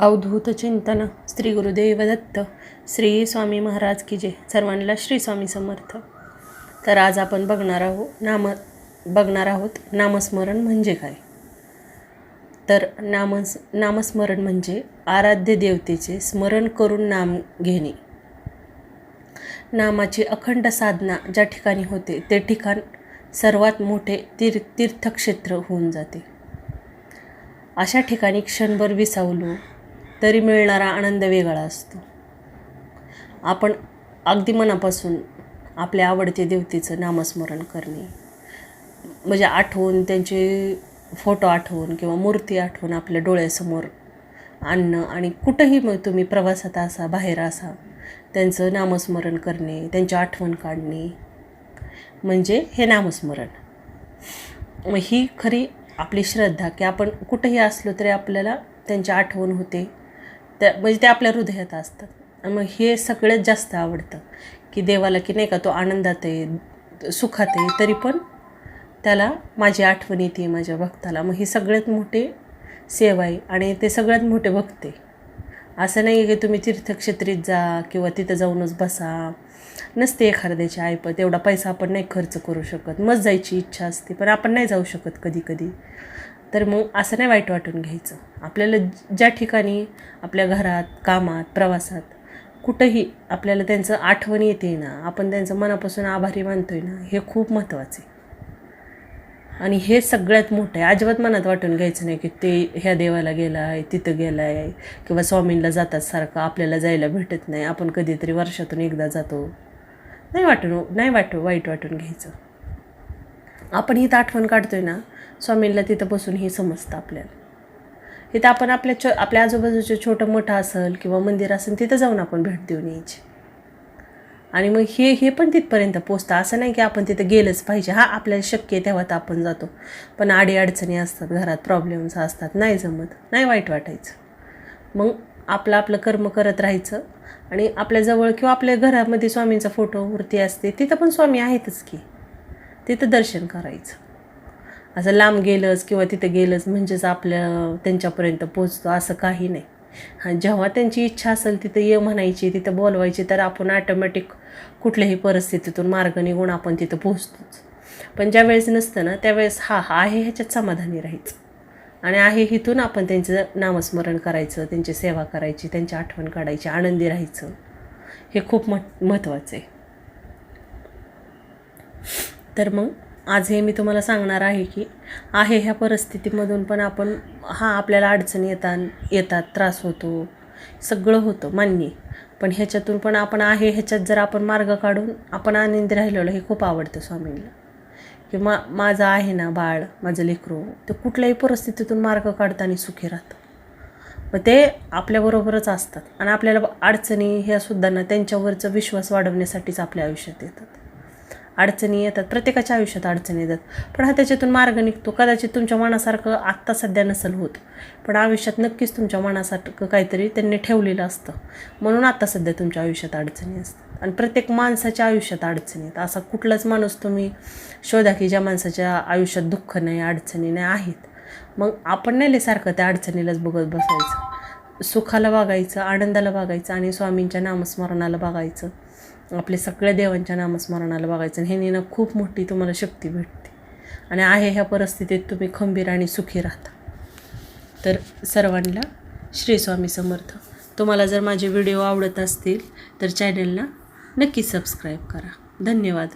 अवधूत चिंतन श्री गुरुदेव दत्त. श्री स्वामी महाराज की जे सर्वांना श्री स्वामी समर्थ. तर आज आपण बघणार आहोत नाम बघणार आहोत नामस्मरण म्हणजे काय? तर नामस नामस्मरण म्हणजे आराध्य देवतेचे स्मरण करून नाम घेणे. नामाची अखंड साधना ज्या ठिकाणी होते ते ठिकाण सर्वात मोठे तीर् तीर्थक्षेत्र होऊन जाते. अशा ठिकाणी क्षणभर विसावलो तरी मिळणारा आनंद वेगळा असतो. आपण अगदी मनापासून आपल्या आवडते देवतेचं नामस्मरण करणे म्हणजे आठवून त्यांचे फोटो आठवून किंवा मूर्ती आठवून आपल्या डोळ्यासमोर आणणं आणि कुठंही मग तुम्ही प्रवासात असा बाहेर असा त्यांचं नामस्मरण करणे त्यांची आठवण काढणे म्हणजे हे नामस्मरण. मग ही खरी आपली श्रद्धा की आपण कुठंही असलो तरी आपल्याला त्यांची आठवण होते. त्या म्हणजे ते आपल्या हृदयात असतात. मग हे सगळ्यात जास्त आवडतं की देवाला की नाही का तो आनंदात आहे सुखात आहे तरी पण त्याला माझी आठवण येते माझ्या भक्ताला. मग ही सगळ्यात मोठी सेवा आहे आणि ते सगळ्यात मोठे भक्त आहे. असं नाही आहे की तुम्ही तीर्थक्षेत्रीत जा किंवा तिथं जाऊनच बसा. नसते एखाद्याची ऐपत एवढा पैसा आपण नाही खर्च करू शकत. मग जायची इच्छा असते पण आपण नाही जाऊ शकत कधी कधी. तर मग असं नाही वाईट वाटून घ्यायचं. आपल्याला ज्या ठिकाणी आपल्या घरात कामात प्रवासात कुठंही आपल्याला त्यांचं आठवण येते ना आपण त्यांचं मनापासून आभारी मानतो आहे ना हे खूप महत्त्वाचं आहे. आणि हे सगळ्यात मोठं आहे. अजिबात मनात वाटून घ्यायचं नाही की ते ह्या देवाला गेला आहे तिथं गेला आहे किंवा स्वामींना जातात सारखं आपल्याला जायला भेटत नाही आपण कधीतरी वर्षातून एकदा जातो. नाही वाटून नाही वाट वाईट वाटून घ्यायचं. आपण इथं आठवण काढतोय ना स्वामींना तिथं बसून हे समजतं आपल्याला. इथं आपण आपल्या छो आपल्या आजूबाजूचं छोटं मोठं असेल किंवा मंदिर असेल तिथं जाऊन आपण भेट देऊन यायची. आणि मग हे हे पण तिथपर्यंत पोचतं. असं नाही की आपण तिथं गेलंच पाहिजे. हा आपल्याला शक्य आहे तेव्हा तर आपण जातो. पण आडी अडचणी असतात घरात प्रॉब्लेम्स असतात नाही जमत नाही वाईट वाटायचं. मग आपलं आपलं कर्म करत राहायचं आणि आपल्याजवळ किंवा आपल्या घरामध्ये स्वामींचा फोटो मूर्ती असते तिथं पण स्वामी आहेतच की. तिथं दर्शन करायचं. असं लांब गेलंच किंवा तिथं गेलंच म्हणजेच आपल्या त्यांच्यापर्यंत पोचतो असं काही नाही. हां जेव्हा त्यांची इच्छा असेल तिथं ये म्हणायची तिथं बोलवायची तर आपण ॲटोमॅटिक कुठल्याही परिस्थितीतून मार्ग निघून आपण तिथं पोहोचतोच. पण ज्या वेळेस नसतं ना त्यावेळेस हा हा आहे ह्याच्यात समाधानी राहायचं. आणि आहे इथून आपण त्यांचं नामस्मरण करायचं त्यांची सेवा करायची त्यांची आठवण काढायची आनंदी राहायचं. हे खूप मह महत्त्वाचं आहे. तर मग आज हे मी तुम्हाला सांगणार आहे की आहे ह्या परिस्थितीमधून पण आपण हा आपल्याला अडचणी येतात येतात त्रास होतो सगळं होतं मान्य. पण ह्याच्यातून पण आपण आहे ह्याच्यात जर आपण मार्ग काढून आपण आनंदी राहिलेलो हे खूप आवडतं स्वामींना. की मा माझं आहे ना बाळ माझं लेकरू ते कुठल्याही परिस्थितीतून मार्ग काढताना सुखी राहतं. मग ते आपल्याबरोबरच असतात. आणि आपल्याला अडचणी ह्या सुद्धा ना त्यांच्यावरचं विश्वास वाढवण्यासाठीच आपल्या आयुष्यात येतात. अडचणी येतात प्रत्येकाच्या आयुष्यात अडचणी येतात. पण हा त्याच्यातून मार्ग निघतो. कदाचित तुमच्या मनासारखं आत्ता सध्या नसेल होत पण आयुष्यात नक्कीच तुमच्या मनासारखं काहीतरी त्यांनी ठेवलेलं असतं. म्हणून आत्ता सध्या तुमच्या आयुष्यात अडचणी असतात. आणि प्रत्येक माणसाच्या आयुष्यात अडचणी आहेत. असा कुठलाच माणूस तुम्ही शोधा की ज्या माणसाच्या आयुष्यात दुःख नाही अडचणी नाही आहेत. मग आपण नाही सारखं त्या अडचणीलाच बघत बसायचं. सुखाला वागायचं आनंदाला वागायचं आणि स्वामींच्या नामस्मरणाला बघायचं आपल्या सगळ्या देवांच्या नामस्मरणाला बघायचं आणि नेणं ना खूप मोठी तुम्हाला शक्ती भेटते. आणि आहे ह्या परिस्थितीत तुम्ही खंबीर आणि सुखी राहता. तर सर्वांना श्री स्वामी समर्थ. तुम्हाला जर माझे व्हिडिओ आवडत असतील तर चॅनलला नक्की सबस्क्राईब करा. धन्यवाद.